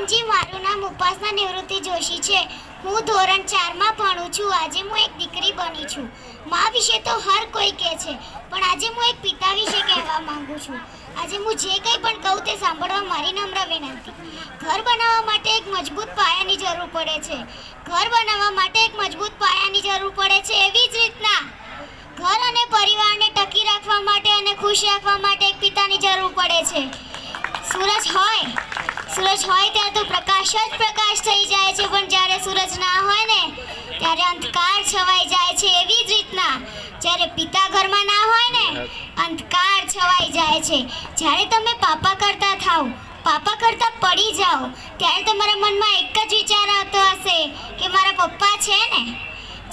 અંજી મારું નામ ઉપાસના નિવૃત્તિ જોશી છે. હું ધોરણ ચારમાં ભણું છું. આજે હું એક દીકરી બની છું. મા વિશે તો હર કોઈ કહે છે, પણ આજે હું એક પિતા વિશે કહેવા માંગુ છું. આજે હું જે કંઈ પણ કહું તે સાંભળવા મારી નમ્ર વિનંતી. ઘર બનાવવા માટે એક મજબૂત પાયાની જરૂર પડે છે. ઘર બનાવવા માટે એક મજબૂત પાયાની જરૂર પડે છે એવી જ રીતના. ઘર અને પરિવારને ટકી રાખવા માટે અને ખુશ રાખવા માટે એક પિતાની જરૂર પડે છે. સૂરજ હોય સૂરજ હોય ત્યાં તો પ્રકાશ જ પ્રકાશ થઈ જાય છે. પણ જ્યારે સૂરજ ના હોય ને, ત્યારે અંધકાર છવાઈ જાય છે એવી જ રીતના. જ્યારે પિતા ઘરમાં ના હોય ને, અંધકાર છવાઈ જાય છે. જ્યારે તમે પાપા કરતા થાવ, પાપા કરતા પડી જાઓ, ત્યારે તમારા મનમાં એક જ વિચાર આવતો હશે કે મારા પપ્પા છે ને.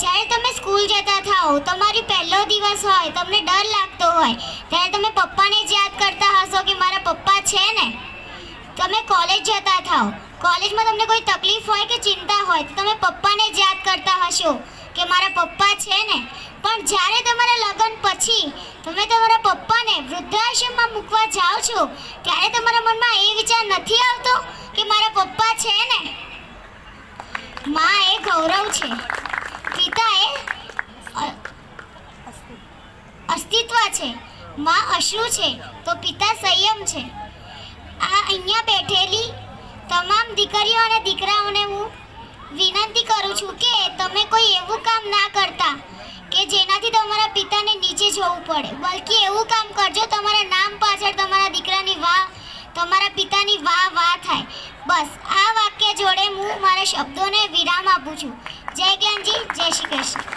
જ્યારે તમે સ્કૂલ જતા થાઓ, તમારી પહેલો દિવસ હોય, તમને ડર લાગતો હોય, ત્યારે તમે પપ્પાને જ યાદ કરતા હશો કે મારા પપ્પા છે ને. તમે કોલેજ જતા થાઓ. કોલેજમાં તમને કોઈ તકલીફ હોય કે ચિંતા હોય તો તમે પપ્પાને જ યાદ કરતા હશો કે મારા પપ્પા છે ને. પણ જ્યારે તમારા લગ્ન પછી તમે તમારા પપ્પાને વૃદ્ધાશ્રમમાં મૂકવા જાઓ છો, ત્યારે તમારા મનમાં એ વિચાર નથી આવતો કે મારા પપ્પા છે ને. માં એ ગૌરવ છે. પિતા એ અસ્તિત્વ છે. માં અશ્રુ છે. તો પિતા સંયમ છે. અહીંયા બેઠેલી તમામ દીકરીઓ અને દીકરાઓને હું વિનંતી કરું છું કે તમે કોઈ એવું કામ ના કરતા કે જેનાથી તમારા પિતાને નીચે જવું પડે. બલકી એવું કામ કરજો, તમારા નામ પાછળ તમારા દીકરાની વાહ, તમારા પિતાની વાહ વાહ થાય. બસ, આ વાક્ય જોડે હું મારા શબ્દોને વિરામ આપું છું. જય જ્ઞાનજી, જય શ્રી કૃષ્ણ.